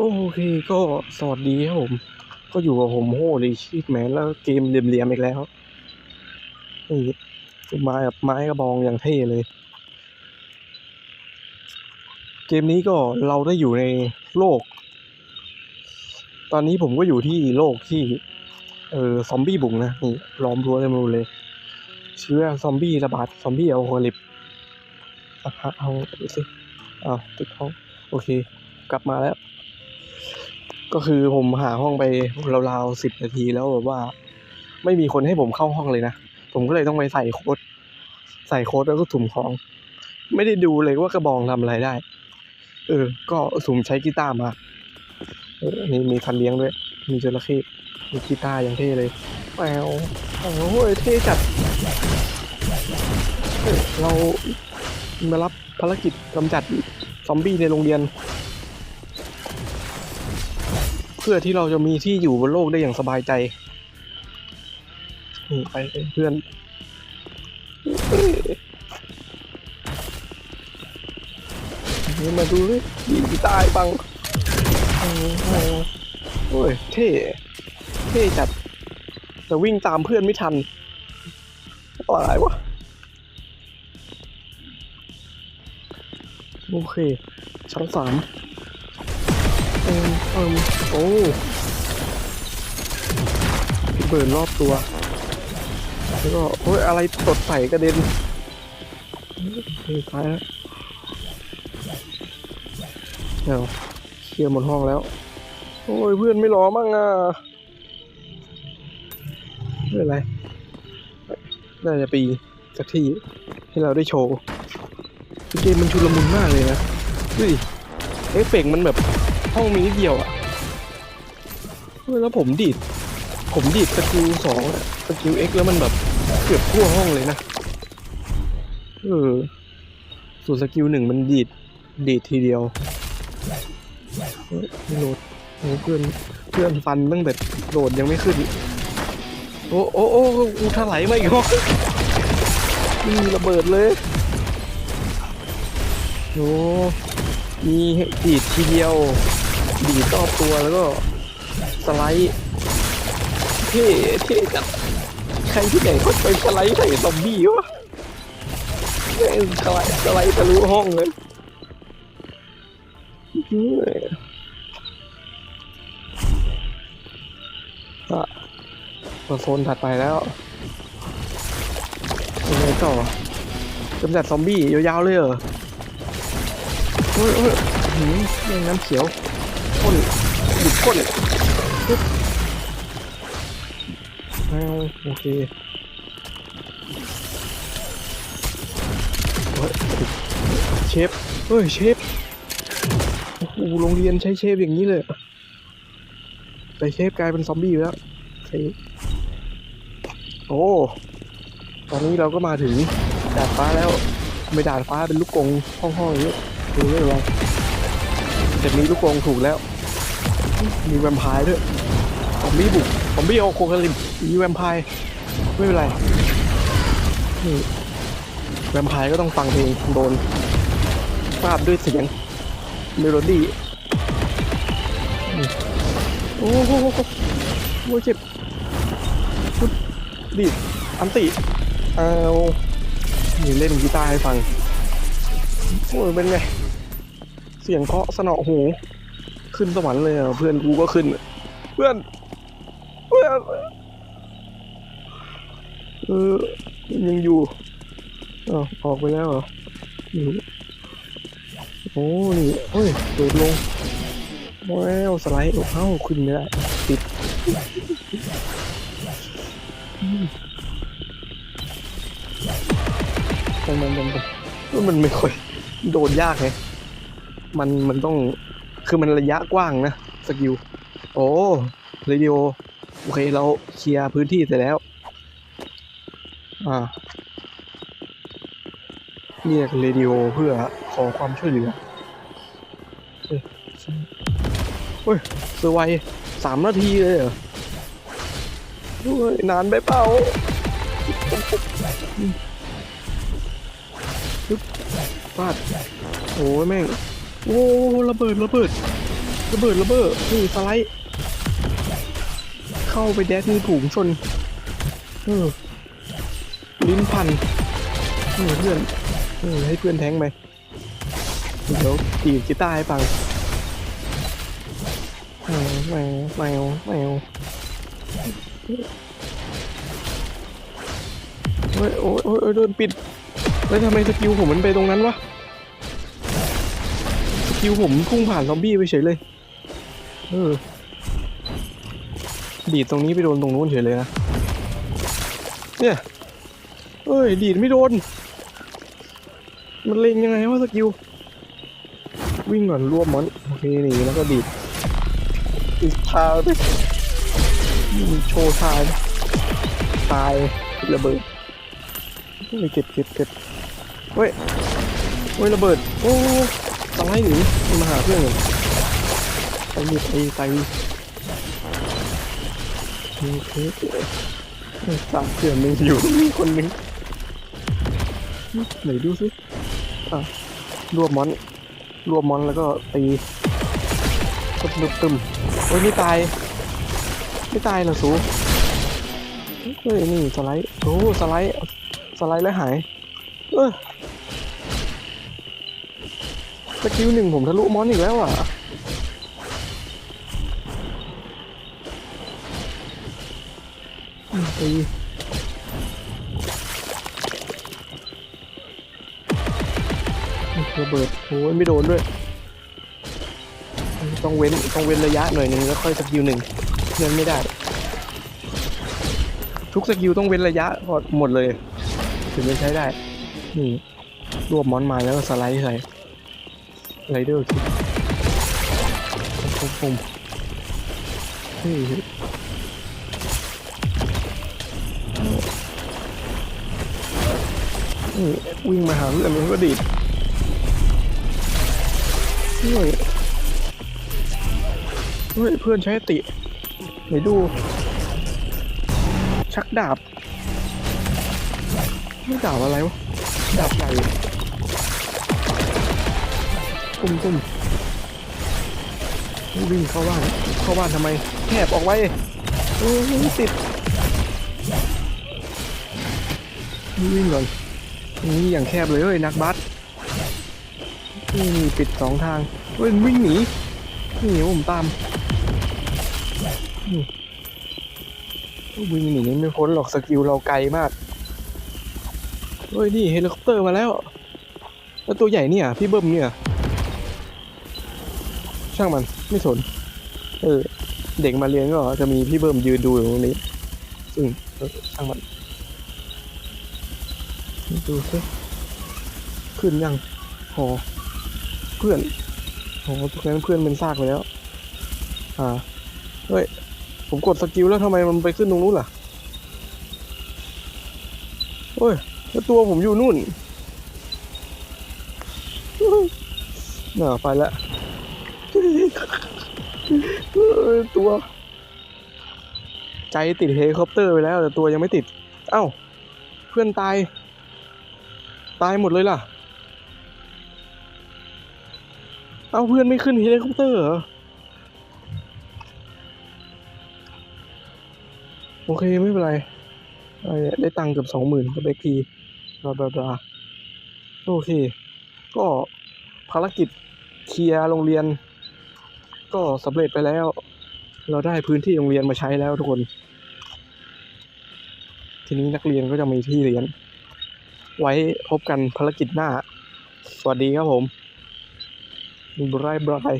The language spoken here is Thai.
โอเคก็สวัสดีครับผม ก็อยู่กับผมโฮลีชีตแมนแล้วเกมเหลี่ยมๆอีกแล้วนี่ไม้แบบไม้กระบองอย่างเท่เลย เกมนี้ก็เราได้อยู่ในโลก ตอนนี้ผมก็อยู่ที่โลกที่ เออซอมบี้บุกนะนี่ล้อมรั้วเต็มไปหมดเลย เชื้อซอมบี้ระบาดซอมบี้เอาโคลิปสักพักเอาดูสิอ้าติดห้องโอเค กลับมาแล้ว ก็คือผมหาห้องไปราวๆสิบนาทีแล้วแบบว่า ไม่มีคนให้ผมเข้าห้องเลยนะ ผมก็เลยต้องไปใส่โค้ดใส่โค้ดแล้วก็สุ่มของ ไม่ได้ดูเลยว่ากระบองทำอะไรได้ เออ ก็สุ่มใช้กีตาร์มา เออนี่มีพันเลี้ยงด้วย มีจระเข้มีกีตาร์อย่างเท่เลยแปวโอ้โหเท่จัดเฮ้ยเรามารับภารกิจกำจัดซอมบี้ในโรงเรียน พื่อที่เราจะมีที่อยู่บนโลกได้อย่างสบายใจนี่ไปเลยเพื่อนนี่มาดูเลยยิงตายบังโอ้โหโอ้ยเท่เท่จัดแต่วิ่งตามเพื่อนไม่ทันอะไรวะโอเคชั้นสาม เอิมเอิมโอ้เบิร์นรอบตัว แล้วก็โอ้ยอะไรตดใส่กระเด็นเฮ้ยตายแล้วเดี๋ยวเคลียร์หมดห้องแล้ว โอ้ยเพื่อนไม่รอมั่งอะไม่เป็นไร น่าจะปีสักที่ให้เราได้โชว์เกมมันชุลมุนมากเลยนะดูดิเอฟเฟกต์มันแบบ ห้องมีนิดเดียวอะแล้วผมดีด ผมดีดสกิลสองสกิลเอ็กแล้วมันแบบเกือบทั่วห้องเลยนะเออส่วนสกิลหนึ่งมันดีดดีดทีเดียวโหลดโอ้เพื่อนเพื่อนฟันตั้งแต่โหลดยังไม่ขึ้น โอ้โอ้โอ้กูถลายมาอีกห้องนี่ระเบิดเลยโอ้มีดีดทีเดียว ดีดรอบตัวแล้วก็สไลด์เท่เท่จัดใครที่ไหนก็ไปสไลด์ใส่ซอมบี้วะแม่งสไลด์สไลด์ทะลุห้องเลยเฮ้ยอะมาโซนถัดไปแล้วยังไงต่อกำจัดซอมบี้ยาวๆเลยเหรอเฮ้ยเฮ้ยหืมแม่งน้ำเขียว พ่นหยุดพ่นปึ๊บอ้าวโอเคเฮ้ยเชฟเฮ้ยเชฟโอ้โหโรงเรียนใช้เชฟอย่างนี้เลย แต่เชฟกลายเป็นซอมบี้แล้วโอเคโอ้ตอนนี้เราก็มาถึงดาดฟ้าแล้วไม่ดาดฟ้าเป็นลูกกงห้องๆอย่างนี้ดูไม่เป็นไรแต่มีลูกกงถูกแล้ว มีแวมไพร์ด้วยซอมบี้บุกซอมบี้โอโคคาลิมมีแวมไพร์ไม่เป็นไรนี่แวมไพร์ก็ต้องฟังเพลงโดนฟาดด้วยเสียงเมโลดี้โอ้โหโอ้ยเจ็บปุ๊บดีอันติเอานี่เล่นกีตาร์ให้ฟังโอ้ยเป็นไง เสียงเคาะสนอหู ขึ้นสวรรค์เลยอะเพื่อนกูก็ขึ้น เพื่อน เพื่อนเออยังอยู่อ๋อออกไปแล้วเหรออยู่โอ้นี่เฮ้ยโดดลงว้าวสไลด์เอ้าขึ้นไม่ได้ติดมมันมันมันมันมันไม่ค่อยโดดยากไงมันมันต้อง คือมันระยะกว้างนะสกิล โอ้เรดิโอโอเคเราเคลียร์พื้นที่เสร็จแล้ว อ่า เรียกเรดิโอเพื่อขอความช่วยเหลือเฮ้ยเฮ้ยเซอร์ไวสามนาทีเลยเหรอเฮ้ยนานไปเปล่าปึ๊บฟาดโอ้ยแม่ง โอ้ระเบิดระเบิดระเบิดระเบิดนี่สไลด์เข้าไปแดดมีผูงชนเออลิ้นพันเออเพื่อนเออให้เพื่อนแทงไปเดี๋ยวตีกีตาร์ให้ฟังแมวแมวแมวแมวเฮ้ยโอ้ยโอ้ยโอ้ยโดนปิดแล้วทำไมสกิลผมมันไปตรงนั้นวะ สกิลผมพุ่งผ่านซอมบี้ไปเฉยเลย เออ ดีดตรงนี้ไปโดนตรงนู้นเฉยเลยนะ เนี่ย เอ้ย ดีดไม่โดน มันเล็งยังไงวะสกิล วิ่งก่อนรวบมอนโอเคหนีแล้วก็ดีดอีกทางดิมีโชว์ทายตายระเบิดไปเก็บเก็บเก็บเฮ้ยเฮ้ยระเบิด โอ้ สไลด์หนีมันมาหาเพื่อนเลยไปหยิบไปไปโอเคสามเพื่อนหนึ่งอยู่มีคนหนึ่งไหนดูสิอะรวบมอนรวบมอนแล้วก็ตีตึมตึมโอ้ยไม่ตายไม่ตายหรอสูเฮ้ยนี่สไลด์โอ้สไลด์สไลด์แล้วหายเออ สกิลหนึ่งผมทะลุมอนอีกแล้วอะตีระเบิดโอ้ยไม่โดนด้วย ต้องเว้นต้องเว้นระยะหน่อยหนึ่งแล้วค่อยสกิลหนึ่งเงินไม่ได้ ทุกสกิลต้องเว้นระยะพอหมดเลย ถึงจะใช้ได้ นี่รวบมอนมาแล้วก็สไลด์ใส่ ไรเดอร์คิดผมผมเฮ้ยนี่วิ่งมาหาเพื่อนมันก็ดีดเฮ้ยเฮ้ยเพื่อนใช้ติไหนดู ชักดาบ ไม่ดาบอะไรวะ ดาบใหญ่ ตุ้มตุ้มวิ่งเข้าบ้านเข้าบ้านทำไมแคบออกไว้เออติดวิ่งก่อนนี่อย่างแคบเลยเฮ้ยนักบัสนี่ปิดสองทางเฮ้ยวิ่งหนีนี่ผมตามวิ่งหนีไม่พ้นหรอกสกิลเราไกลมากเฮ้ยนี่เฮลิคอปเตอร์มาแล้วแล้วตัวใหญ่เนี่ยพี่เบิ้มเนี่ย ช่างมันไม่สน เออ เด็กมาเรียนก็จะมีพี่เบิ้มยืนดูอยู่ตรงนี้ซึ่งช่างมัน ดูสิขึ้นยังโหเพื่อนโหทุกนั้นเพื่อนเป็นซากไปแล้ว อ่า เฮ้ย ผมกดสกิลแล้วทำไมมันไปขึ้นตรงนู้นล่ะเฮ้ยแล้วตัวผมอยู่นู่นน่าไปแล้ว ตัว ใจติดเฮลิคอปเตอร์ไปแล้ว แต่ตัวยังไม่ติด เอ้า เพื่อนตาย ตายหมดเลยล่ะ เอ้าเพื่อนไม่ขึ้นเฮลิคอปเตอร์เหรอ โอเคไม่เป็นไร ได้ได้ตังค์เกือบสองหมื่นกับเอ็กพีบลาบลาบลาโอเค ก็ภารกิจเคลียร์โรงเรียน ก็สำเร็จไปแล้ว เราได้พื้นที่โรงเรียนมาใช้แล้วทุกคน ทีนี้นักเรียนก็จะมีที่เรียน ไว้พบกันภารกิจหน้า สวัสดีครับผมบรายบราย